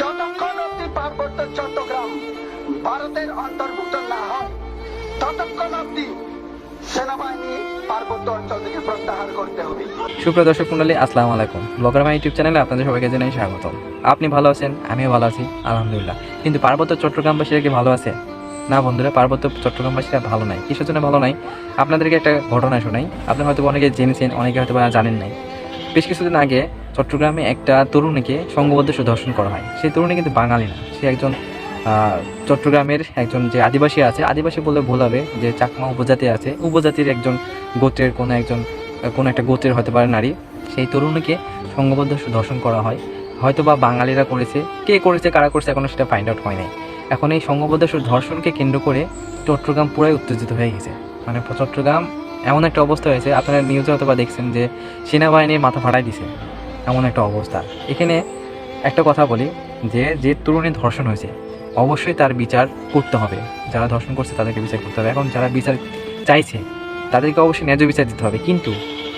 যতক্ষণ অব্দি পার্বত্য চট্টগ্রাম ভারতের অন্তর্ভুক্ত না হয়, ততক্ষণ অব্দি সেনাবাহিনী পার্বত্য অঞ্চল মন্ডলী আসসালামু আলাইকুম। ব্লগার মাই ইউটিউব চ্যানেলে আপনাদের সবাইকে জানাই স্বাগত আপনি ভালো আছেন? আমিও ভালো আছি, আলহামদুলিল্লাহ। কিন্তু পার্বত্য চট্টগ্রামবাসীরা কি ভালো আছে? না বন্ধুরা, পার্বত্য চট্টগ্রামবাসীরা ভালো নাই। কিসের জন্য ভালো নাই? আপনাদেরকে একটা ঘটনা শোনাই। আপনি হয়তো অনেকে জেনেছেন, অনেকে হয়তো জানেন নাই। বেশ কিছুদিন আগে চট্টগ্রামে একটা তরুণীকে সংঘবদ্ধ সুদর্শন করা হয়। সেই তরুণী কিন্তু বাঙালি না। সে একজন চট্টগ্রামের একজন যে আদিবাসী আছে, আদিবাসী ভুল হবে যে চাকমা উপজাতি আছে। উপজাতির একজন গোত্রের কোনো একজন, কোনো একটা গোত্রের হতে পারে নারী। সেই তরুণীকে সংঘবদ্ধ ধর্ষণ করা হয়। হয়তো বা বাঙালিরা করেছে। কে করেছে, কারা করেছে এখনও সেটা ফাইন্ড আউট হয় নাই। এখন এই সংঘবদ্ধ ধর্ষণকে কেন্দ্র করে চট্টগ্রাম পুরাই উত্তেজিত হয়ে গেছে। মানে চট্টগ্রাম এমন একটা অবস্থা হয়েছে, আপনারা নিউজে হয়তো বা দেখছেন যে সেনাবাহিনীর মাথা ফাটাই দিছে। এমন একটা অবস্থা। এখানে একটা কথা বলি, যে যে তরুণী ধর্ষণ হয়েছে, অবশ্যই তার বিচার করতে হবে। যারা ধর্ষণ করছে তাদেরকে বিচার করতে হবে, এখন যারা বিচার চাইছে, তাদেরকে অবশ্যই ন্যায্য বিচার দিতে হবে। কিন্তু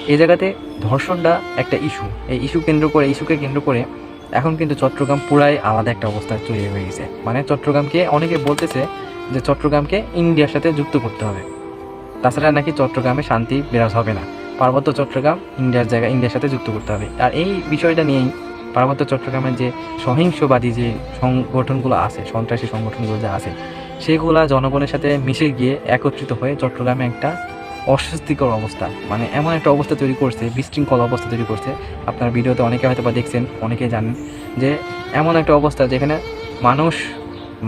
এই জায়গাতে ধর্ষণটা একটা ইস্যু। এই ইস্যু কেন্দ্র করে ইস্যুকে কেন্দ্র করে এখন কিন্তু চট্টগ্রাম পুরাই আলাদা একটা অবস্থায় তৈরি হয়ে গেছে। মানে চট্টগ্রামকে অনেকে বলতেছে যে, চট্টগ্রামকে ইন্ডিয়ার সাথে যুক্ত করতে হবে। তাছাড়া নাকি চট্টগ্রামে শান্তি বিরাজ হবে না। পার্বত্য চট্টগ্রাম ইন্ডিয়ার জায়গা, ইন্ডিয়ার সাথে যুক্ত করতে হবে। আর এই বিষয়টা নিয়েই পার্বত্য চট্টগ্রামের যে সহিংসবাদী যে সংগঠনগুলো আছে, সন্ত্রাসী সংগঠনগুলো যা আছে, সেগুলা জনগণের সাথে মিশে গিয়ে একত্রিত হয়ে চট্টগ্রামে একটা অস্বস্তিকর অবস্থা মানে এমন একটা অবস্থা তৈরি করছে, বিশৃঙ্খল অবস্থা তৈরি করছে। আপনার ভিডিওতে অনেকে হয়তো বা দেখছেন অনেকে জানেন যে এমন একটা অবস্থা যেখানে মানুষ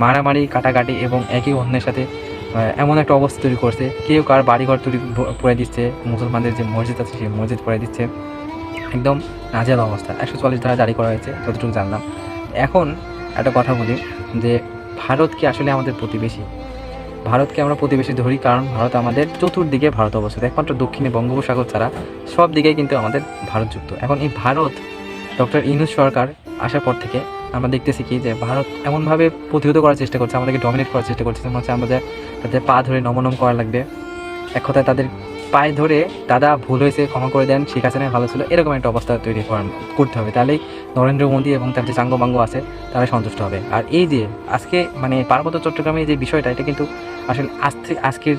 মারামারি, কাটাকাটি এবং একে অন্যের সাথে এমন একটা অবস্থা তৈরি করছে। কেউ কার বাড়িঘর তৈরি পড়ে দিচ্ছে, মুসলমানদের যে মসজিদ আছে সেই মসজিদ পড়ে দিচ্ছে। একদম নাজেল অবস্থা। একশো চল্লিশ ধারা জারি করা হয়েছে, যতটুকু জানলাম। এখন একটা কথা বলি যে, ভারত কি আসলে আমাদের প্রতিবেশী? ভারতকে আমরা প্রতিবেশী ধরি কারণ ভারত আমাদের চতুর্দিকে ভারত অবস্থিত। একমাত্র দক্ষিণে বঙ্গোপসাগর ছাড়া সব দিকেই কিন্তু আমাদের ভারত যুক্ত। এখন এই ভারত, ডক্টর ইনুজ সরকার আসার পর থেকে আমরা দেখতেছি কি যে ভারত এমনভাবে প্রতিহত করার চেষ্টা করছে, আমাদেরকে ডমিনেট করার চেষ্টা করছে, যেমন হচ্ছে আমাদের তাদের পা ধরে নমনম করা লাগবে। এক কথায় তাদের পায়ে ধরে দাদা ভুল হয়েছে, ক্ষমা করে দেন শেখ হাসিনা ভালো ছিল, এরকম একটা অবস্থা তৈরি করতে হবে। তাহলেই নরেন্দ্র মোদী এবং তার যে চাঙ্গবাঙ্গ আছে, তারা সন্তুষ্ট হবে। আর এই যে আজকে মানে পার্বত্য চট্টগ্রামে যে বিষয়টা, এটা কিন্তু আসলে আজ আজকের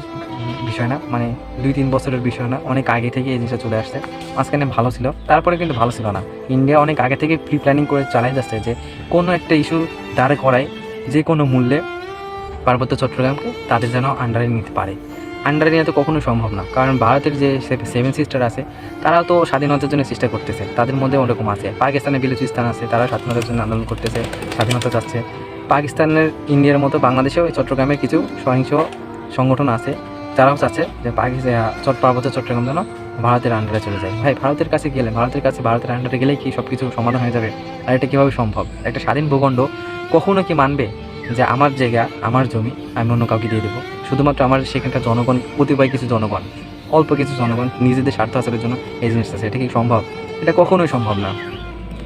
বিষয় না মানে দুই তিন বছরের বিষয় না, অনেক আগে থেকে এই জিনিসটা চলে আসছে। মাঝখানে ভালো ছিল, তারপরে কিন্তু ভালো ছিল না। ইন্ডিয়া অনেক আগে থেকে প্রি প্ল্যানিং করে চালাই যাচ্ছে যে, কোনো একটা ইস্যু দাঁড় করায় যে কোনো মূল্যে পার্বত্য চট্টগ্রামকে তাদের যেন আন্ডারে নিতে পারে। আন্ডারে নেওয়া তো কখনোই সম্ভব না, কারণ ভারতের যে সেভেন সিস্টার আছে তারা তো স্বাধীনতার জন্য চেষ্টা করতেছে। তাদের মধ্যে ওরকম আছে। পাকিস্তানের বিলুচিস্তান আছে তারা স্বাধীনতার জন্য আন্দোলন করতেছে, স্বাধীনতা চাচ্ছে। পাকিস্তানের ইন্ডিয়ার মতো বাংলাদেশেও চট্টগ্রামের কিছু সহিংস সংগঠন আছে যারাও চাচ্ছে যে পাকিস্তান চট পার্বত্য চট্টগ্রাম যেন ভারতের আন্ডারে চলে যায়। ভাই, ভারতের কাছে গেলে, ভারতের কাছে, ভারতের আন্ডারে গেলেই কি সব কিছু সমাধান হয়ে যাবে? আর এটা কীভাবে সম্ভব? একটা স্বাধীন ভূখণ্ড কখনো কি মানবে যে আমার জায়গা, আমার জমি, আমি অন্য কাউকে দিয়ে দেবো? শুধুমাত্র আমার সেখানকার জনগণ কতিপয় কিছু জনগণ, অল্প কিছু জনগণ, নিজেদের স্বার্থ হাসিলের জন্য এই জিনিসটা আছে। এটা কি সম্ভব? এটা কখনোই সম্ভব না।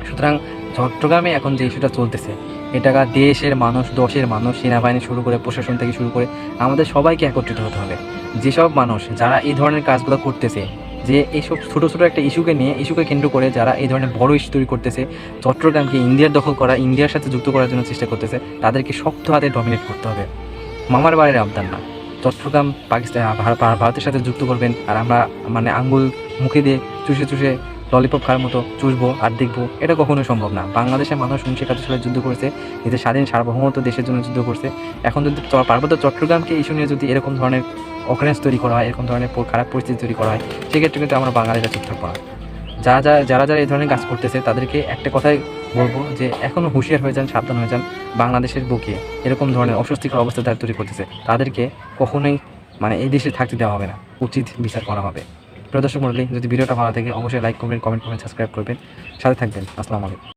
সুতরাং চট্টগ্রামে এখন যে ইস্যুটা চলতেছে, এটা দেশের মানুষ, দশের মানুষ, সেনাবাহিনী শুরু করে, প্রশাসন থেকে শুরু করে, আমাদের সবাইকে একত্রিত হতে হবে। যেসব মানুষ যারা এই ধরনের কাজগুলো করতেছে, যে এইসব ছোটো ছোটো একটা ইস্যুকে নিয়ে, ইস্যুকে কেন্দ্র করে যারা এই ধরনের বড় ইস্যু তৈরি করতেছে, চট্টগ্রামকে ইন্ডিয়ার দখল করা, ইন্ডিয়ার সাথে যুক্ত করার জন্য চেষ্টা করতেছে, তাদেরকে শক্ত হাতে ডমিনেট করতে হবে। মামার বাড়ির আবদার না। চট্টগ্রাম, পাকিস্তান ভার- ভার- ভারতের সাথে যুক্ত করবেন, আর আমরা মানে আঙ্গুল মুখে দিয়ে চুষে চুষে ললিপপ খাওয়ার মতো চুষবো আর দেখব, এটা কখনোই সম্ভব না। বাংলাদেশের মানুষ উনিশশো একাত্তর সালে যুদ্ধ করেছে নিজের স্বাধীন সার্বভৌমত্ব দেশের জন্য যুদ্ধ করছে। এখন যদি পার্বত্য চট্টগ্রামকে ইস্যু নিয়ে যদি এরকম ধরনের অকারেন্স তৈরি করা হয়, এরকম ধরনের খারাপ পরিস্থিতি তৈরি করা হয়, সেক্ষেত্রে কিন্তু আমরা বাঙালিরা চুপ থাকব যারা যারা যারা যারা এই ধরনের কাজ করতেছে, তাদেরকে একটা কথাই বলব যে এখনও হুঁশিয়ার হয়ে যান, সাবধান হয়ে যান, বাংলাদেশের বুকে এরকম ধরনের অস্বস্তিকর অবস্থা যারা তৈরি করতেছে, তাদেরকে কখনোই মানে এই দেশে থাকতে দেওয়া হবে না। উচিত বিচার করা হবে। প্রিয় দর্শক মন্ডলী যদি ভিডিওটা ভালো থাকে অবশ্যই লাইক করবেন কমেন্ট করবেন সাবস্ক্রাইব করবেন। সাথে থাকবেন। আসসালামু আলাইকুম।